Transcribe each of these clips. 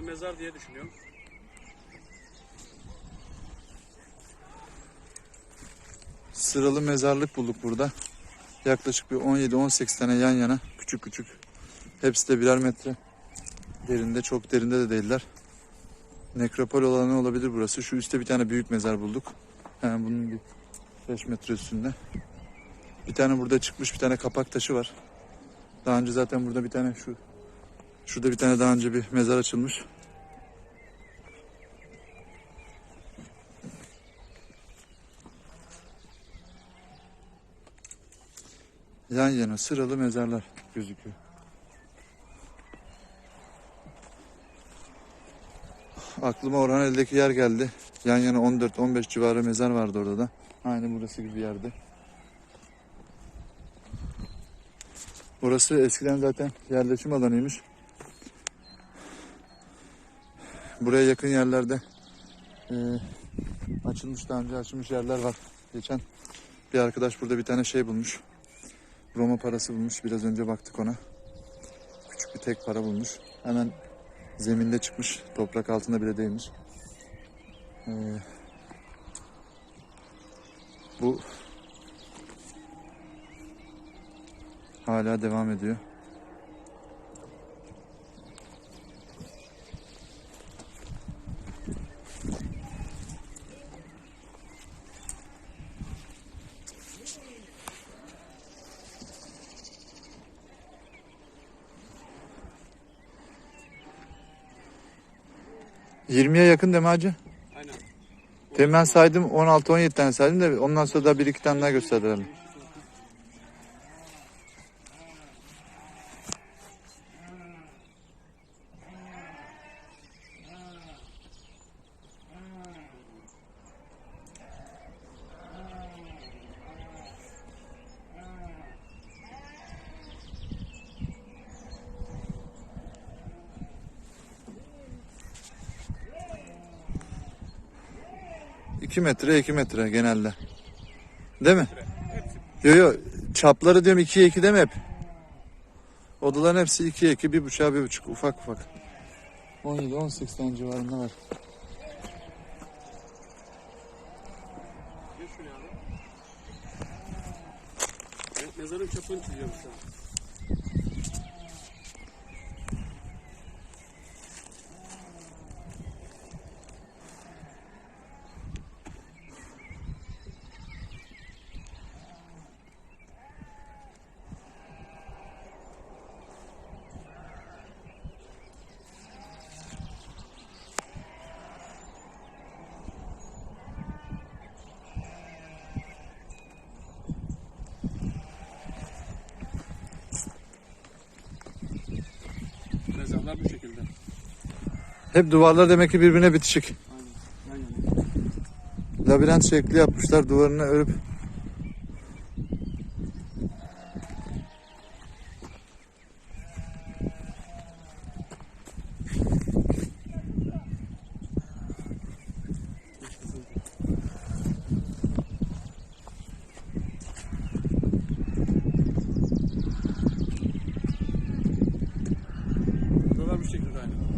mezar diye düşünüyorum. Sıralı mezarlık bulduk burada. Yaklaşık bir 17-18 tane yan yana. Küçük küçük. Hepsi de birer metre. Derinde çok derinde de değiller. Nekropol olanı olabilir burası. Şu üstte bir tane büyük mezar bulduk. Hemen bunun bir 5 metre üstünde. Bir tane burada çıkmış bir tane kapak taşı var. Daha önce zaten burada bir tane şu şurada bir tane daha önce bir mezar açılmış. Yan yana sıralı mezarlar gözüküyor. Aklıma Orhan eldeki yer geldi. Yan yana 14-15 civarı mezar vardı orada da. Aynı burası gibi yerde. Burası eskiden zaten yerleşim alanıymış. Buraya yakın yerlerde eee, açılmış daha önce açılmış yerler var. Geçen bir arkadaş burada bir tane şey bulmuş. Roma parası bulmuş. Biraz önce baktık ona. Küçük bir tek para bulmuş. Hemen zeminde çıkmış. Toprak altında bile değilmiş. Ee, bu hala devam ediyor. ...20'ye yakın deme hacı. Aynen. Demin ben saydım 16-17 tane saydım da ondan sonra da bir iki tane daha gösterdiler. İki metre iki metre genelde. Değil mi? Yo yo çapları diyorum ikiye iki değil mi hep? Odaların hepsi ikiye iki, bir buçuğa bir buçuk ufak ufak. 17-18 tane civarında var. Mezarın çapını çiziyorum şu an. Mezarlar bu şekilde. Hep duvarlar demek ki birbirine bitişik. Aynen. Yana. Labirent şekli yapmışlar duvarını örüp. Buralar bu şekilde aynen.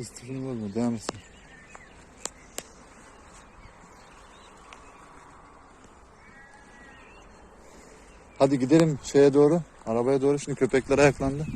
İstifini bozma devam etsin. Hadi gidelim şeye doğru. Arabaya doğru şimdi köpekler ayaklandı.